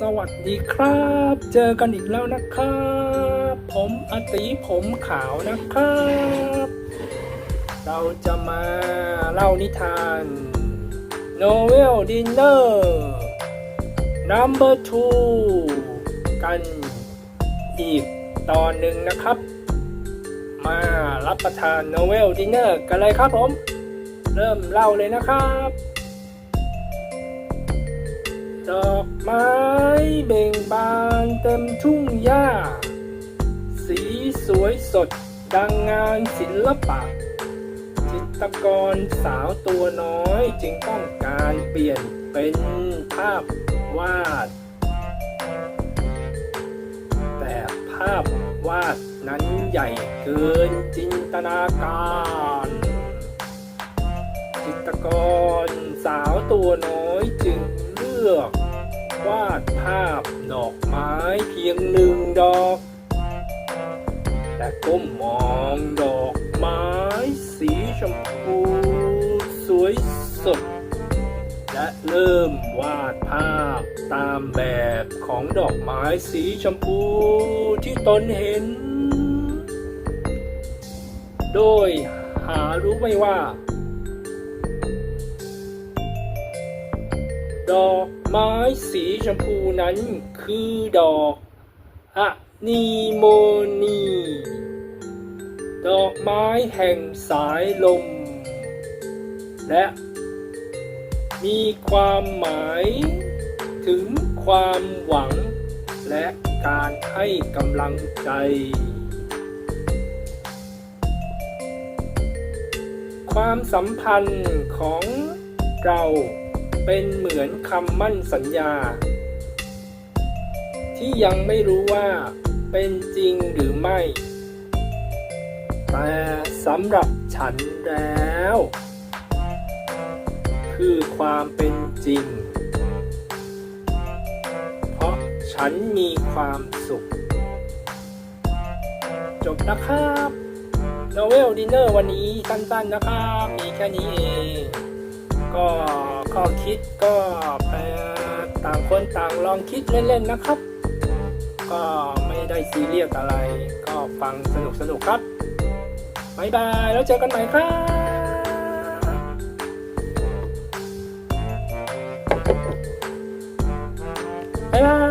สวัสดีครับ เจอกันอีกแล้วนะครับ ผมอติผมขาวนะครับ เราจะมาเล่านิทาน Novel Dinner Number 2กันอีกตอนหนึ่งนะครับ มารับประทาน Novel Dinner กันเลยครับผม เริ่มเล่าเลยนะครับ ดอกไม้เบ่งบานเต็มทุ่งหญ้า สีสวยสดดังงานศิลปะ จิตรกรสาวตัวน้อยจึงต้องการเปลี่ยนเป็นภาพวาด แต่ภาพวาดนั้นใหญ่เกินจินตนาการ จิตรกรสาวตัวน้อยจึง ลือก วาดภาพดอกไม้เพียงหนึ่งดอกแต่ก้มมองดอกไม้สีชมพูสวยสด และเริ่มวาดภาพตามแบบของดอกไม้สีชมพูที่ตนเห็น โดยหารู้ไม่ว่า ดอกไม้สีชมพูนั้นคือดอกอะนีโมนี ดอกไม้แห่งสายลม และมีความหมายถึงความหวัง และการให้กำลังใจ ความสัมพันธ์ของเรา เป็นเหมือนคำมั่นสัญญา ที่ยังไม่รู้ว่าเป็นจริงหรือไม่ แต่สำหรับฉันแล้ว คือความเป็นจริง เพราะฉันมีความสุข จบนะครับโนเวลดินเนอร์วันนี้สั้นๆนะครับ มีแค่นี้เอง ก็ ข้อคิดก็ไปต่างคนต่างลองคิดเล่นๆนะครับ ก็ไม่ได้ซีเรียสอะไร ก็ฟังสนุกสนุกครับบายบายแล้วเจอกันใหม่ครับ拜拜